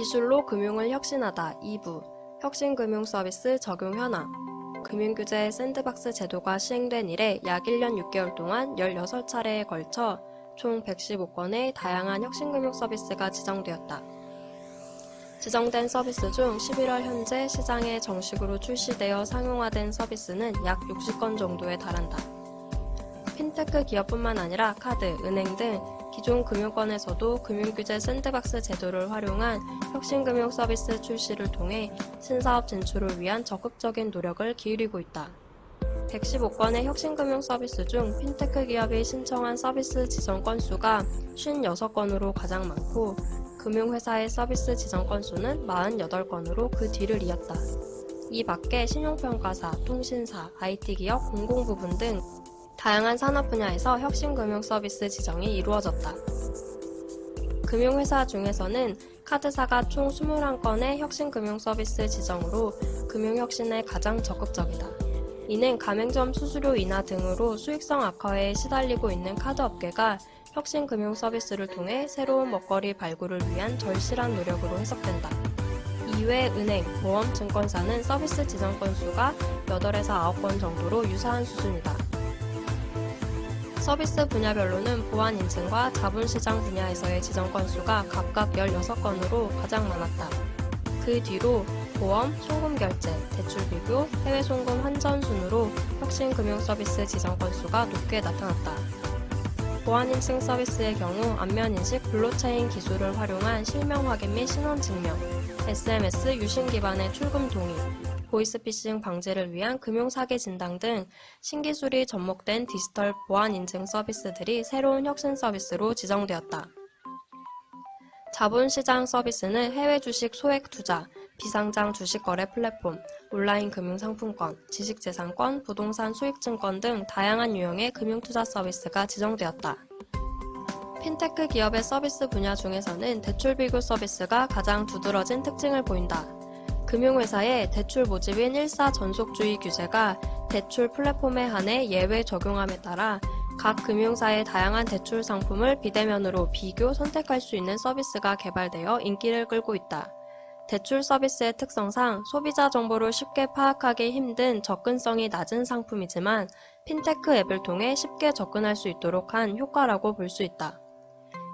기술로 금융을 혁신하다 2부 혁신금융 서비스 적용 현황 금융규제 샌드박스 제도가 시행된 이래 약 1년 6개월 동안 16차례에 걸쳐 총 115건의 다양한 혁신금융 서비스가 지정되었다. 지정된 서비스 중 11월 현재 시장에 정식으로 출시되어 상용화된 서비스는 약 60건 정도에 달한다. 핀테크 기업뿐만 아니라 카드, 은행 등 기존 금융권에서도 금융규제 샌드박스 제도를 활용한 혁신금융 서비스 출시를 통해 신사업 진출을 위한 적극적인 노력을 기울이고 있다. 115건의 혁신금융 서비스 중 핀테크 기업이 신청한 서비스 지정 건수가 56건으로 가장 많고 금융회사의 서비스 지정 건수는 48건으로 그 뒤를 이었다. 이 밖에 신용평가사, 통신사, IT기업, 공공부문 등 다양한 산업 분야에서 혁신 금융 서비스 지정이 이루어졌다. 금융회사 중에서는 카드사가 총 21건의 혁신 금융 서비스 지정으로 금융혁신에 가장 적극적이다. 이는 가맹점 수수료 인하 등으로 수익성 악화에 시달리고 있는 카드 업계가 혁신 금융 서비스를 통해 새로운 먹거리 발굴을 위한 절실한 노력으로 해석된다. 이외 은행, 보험, 증권사는 서비스 지정 건수가 8에서 9건 정도로 유사한 수준이다. 서비스 분야별로는 보안 인증과 자본시장 분야에서의 지정 건수가 각각 16건으로 가장 많았다. 그 뒤로 보험, 송금 결제, 대출 비교, 해외 송금 환전 순으로 혁신 금융 서비스 지정 건수가 높게 나타났다. 보안 인증 서비스의 경우 안면 인식 블록체인 기술을 활용한 실명 확인 및 신원 증명, SMS 유심 기반의 출금 동의, 보이스피싱 방지를 위한 금융 사기 진단 등 신기술이 접목된 디지털 보안 인증 서비스들이 새로운 혁신 서비스로 지정되었다. 자본시장 서비스는 해외 주식 소액 투자, 비상장 주식 거래 플랫폼, 온라인 금융 상품권, 지식재산권, 부동산 수익증권 등 다양한 유형의 금융 투자 서비스가 지정되었다. 핀테크 기업의 서비스 분야 중에서는 대출 비교 서비스가 가장 두드러진 특징을 보인다. 금융회사의 대출 모집인 일사 전속주의 규제가 대출 플랫폼에 한해 예외 적용함에 따라 각 금융사의 다양한 대출 상품을 비대면으로 비교 선택할 수 있는 서비스가 개발되어 인기를 끌고 있다. 대출 서비스의 특성상 소비자 정보를 쉽게 파악하기 힘든 접근성이 낮은 상품이지만 핀테크 앱을 통해 쉽게 접근할 수 있도록 한 효과라고 볼 수 있다.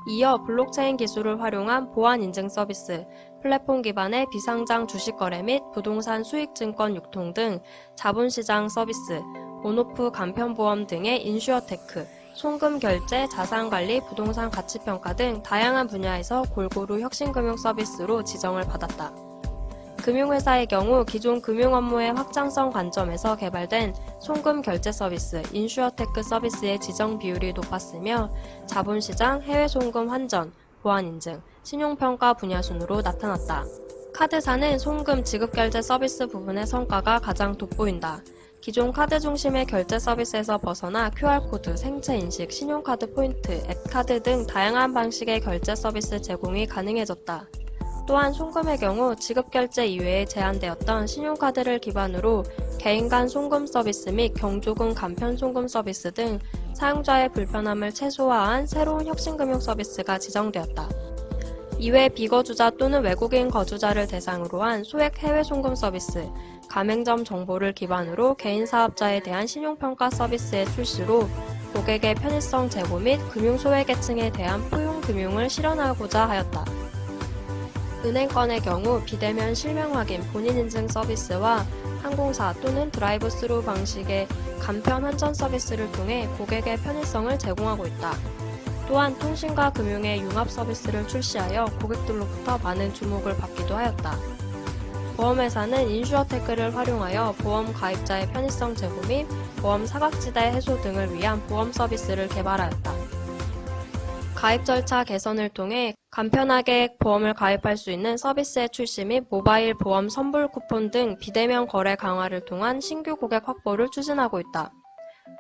이어 블록체인 기술을 활용한 보안 인증 서비스, 플랫폼 기반의 비상장 주식 거래 및 부동산 수익 증권 유통 등 자본시장 서비스, 온오프 간편보험 등의 인슈어테크, 송금 결제, 자산관리, 부동산 가치평가 등 다양한 분야에서 골고루 혁신금융 서비스로 지정을 받았다. 금융회사의 경우 기존 금융 업무의 확장성 관점에서 개발된 송금 결제 서비스, 인슈어테크 서비스의 지정 비율이 높았으며 자본시장, 해외 송금 환전, 보안 인증, 신용평가 분야 순으로 나타났다. 카드사는 송금 지급 결제 서비스 부분의 성과가 가장 돋보인다. 기존 카드 중심의 결제 서비스에서 벗어나 QR코드, 생체 인식, 신용카드 포인트, 앱카드 등 다양한 방식의 결제 서비스 제공이 가능해졌다. 또한 송금의 경우 지급 결제 이외에 제한되었던 신용카드를 기반으로 개인 간 송금 서비스 및 경조금 간편 송금 서비스 등 사용자의 불편함을 최소화한 새로운 혁신금융 서비스가 지정되었다. 이외 비거주자 또는 외국인 거주자를 대상으로 한 소액 해외 송금 서비스, 가맹점 정보를 기반으로 개인 사업자에 대한 신용평가 서비스의 출시로 고객의 편의성 제고 및 금융 소외계층에 대한 포용 금융을 실현하고자 하였다. 은행권의 경우 비대면 실명 확인 본인 인증 서비스와 항공사 또는 드라이브 스루 방식의 간편 환전 서비스를 통해 고객의 편의성을 제공하고 있다. 또한 통신과 금융의 융합 서비스를 출시하여 고객들로부터 많은 주목을 받기도 하였다. 보험회사는 인슈어테크를 활용하여 보험 가입자의 편의성 제고 및 보험 사각지대 해소 등을 위한 보험 서비스를 개발하였다. 가입 절차 개선을 통해 간편하게 보험을 가입할 수 있는 서비스의 출시 및 모바일 보험 선불 쿠폰 등 비대면 거래 강화를 통한 신규 고객 확보를 추진하고 있다.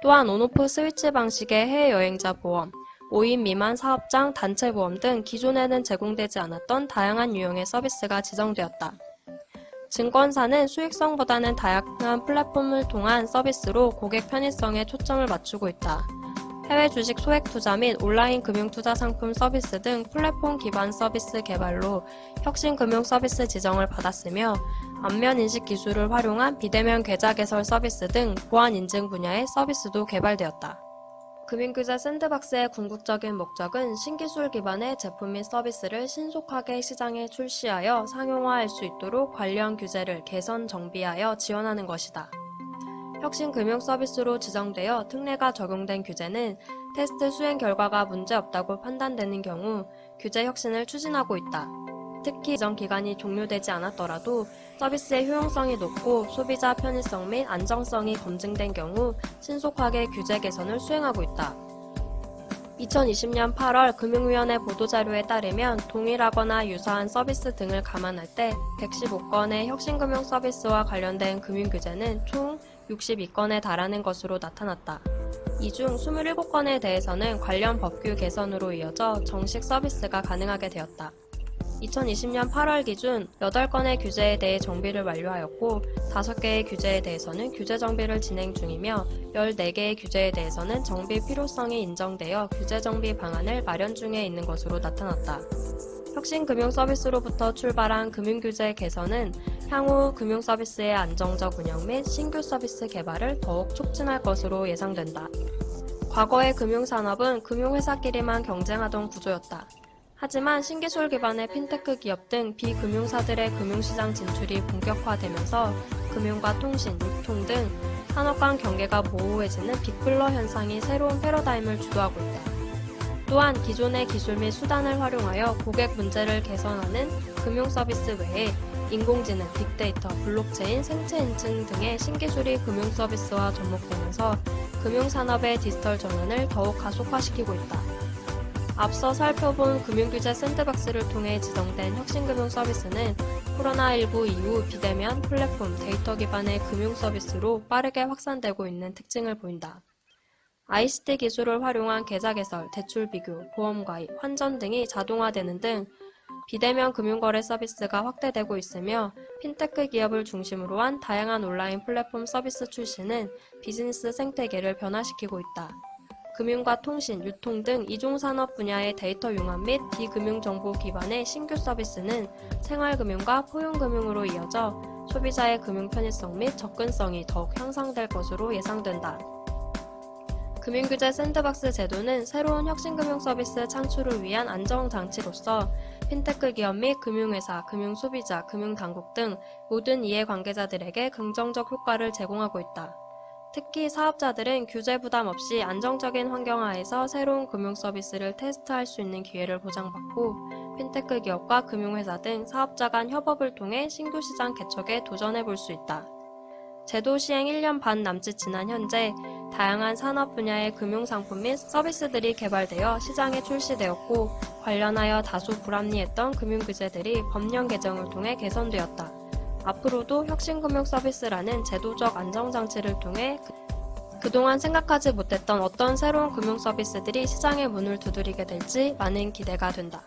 또한 온오프 스위치 방식의 해외여행자 보험, 5인 미만 사업장 단체 보험 등 기존에는 제공되지 않았던 다양한 유형의 서비스가 지정되었다. 증권사는 수익성보다는 다양한 플랫폼을 통한 서비스로 고객 편의성에 초점을 맞추고 있다. 해외 주식 소액 투자 및 온라인 금융 투자 상품 서비스 등 플랫폼 기반 서비스 개발로 혁신 금융 서비스 지정을 받았으며 안면 인식 기술을 활용한 비대면 계좌 개설 서비스 등 보안 인증 분야의 서비스도 개발되었다. 금융규제 샌드박스의 궁극적인 목적은 신기술 기반의 제품 및 서비스를 신속하게 시장에 출시하여 상용화할 수 있도록 관련 규제를 개선 정비하여 지원하는 것이다. 혁신 금융 서비스로 지정되어 특례가 적용된 규제는 테스트 수행 결과가 문제없다고 판단되는 경우 규제 혁신을 추진하고 있다. 특히 이전 기간이 종료되지 않았더라도 서비스의 효용성이 높고 소비자 편의성 및 안정성이 검증된 경우 신속하게 규제 개선을 수행하고 있다. 2020년 8월 금융위원회 보도자료에 따르면 동일하거나 유사한 서비스 등을 감안할 때 115건의 혁신금융 서비스와 관련된 금융 규제는 총 62건에 달하는 것으로 나타났다. 이 중 27건에 대해서는 관련 법규 개선으로 이어져 정식 서비스가 가능하게 되었다. 2020년 8월 기준 8건의 규제에 대해 정비를 완료하였고 5개의 규제에 대해서는 규제 정비를 진행 중이며 14개의 규제에 대해서는 정비 필요성이 인정되어 규제 정비 방안을 마련 중에 있는 것으로 나타났다. 혁신 금융 서비스로부터 출발한 금융 규제 개선은 향후 금융 서비스의 안정적 운영 및 신규 서비스 개발을 더욱 촉진할 것으로 예상된다. 과거의 금융산업은 금융회사끼리만 경쟁하던 구조였다. 하지만 신기술 기반의 핀테크 기업 등 비금융사들의 금융시장 진출이 본격화되면서 금융과 통신, 유통 등 산업 간 경계가 모호해지는 빅블러 현상이 새로운 패러다임을 주도하고 있다. 또한 기존의 기술 및 수단을 활용하여 고객 문제를 개선하는 금융 서비스 외에 인공지능, 빅데이터, 블록체인, 생체 인증 등의 신기술이 금융 서비스와 접목되면서 금융 산업의 디지털 전환을 더욱 가속화시키고 있다. 앞서 살펴본 금융규제 샌드박스를 통해 지정된 혁신금융 서비스는 코로나19 이후 비대면, 플랫폼, 데이터 기반의 금융 서비스로 빠르게 확산되고 있는 특징을 보인다. ICT 기술을 활용한 계좌 개설, 대출 비교, 보험 가입, 환전 등이 자동화되는 등 비대면 금융거래 서비스가 확대되고 있으며 핀테크 기업을 중심으로 한 다양한 온라인 플랫폼 서비스 출시는 비즈니스 생태계를 변화시키고 있다. 금융과 통신, 유통 등 이중산업 분야의 데이터 융합 및 비금융 정보 기반의 신규 서비스는 생활금융과 포용금융으로 이어져 소비자의 금융 편의성 및 접근성이 더욱 향상될 것으로 예상된다. 금융규제 샌드박스 제도는 새로운 혁신금융 서비스 창출을 위한 안정장치로서 핀테크 기업 및 금융회사, 금융소비자, 금융당국 등 모든 이해관계자들에게 긍정적 효과를 제공하고 있다. 특히 사업자들은 규제 부담 없이 안정적인 환경 하에서 새로운 금융 서비스를 테스트할 수 있는 기회를 보장받고 핀테크 기업과 금융회사 등 사업자 간 협업을 통해 신규 시장 개척에 도전해 볼 수 있다. 제도 시행 1년 반 남짓 지난 현재 다양한 산업 분야의 금융 상품 및 서비스들이 개발되어 시장에 출시되었고 관련하여 다소 불합리했던 금융 규제들이 법령 개정을 통해 개선되었다. 앞으로도 혁신금융 서비스라는 제도적 안정장치를 통해 그- 그동안 생각하지 못했던 어떤 새로운 금융 서비스들이 시장의 문을 두드리게 될지 많은 기대가 된다.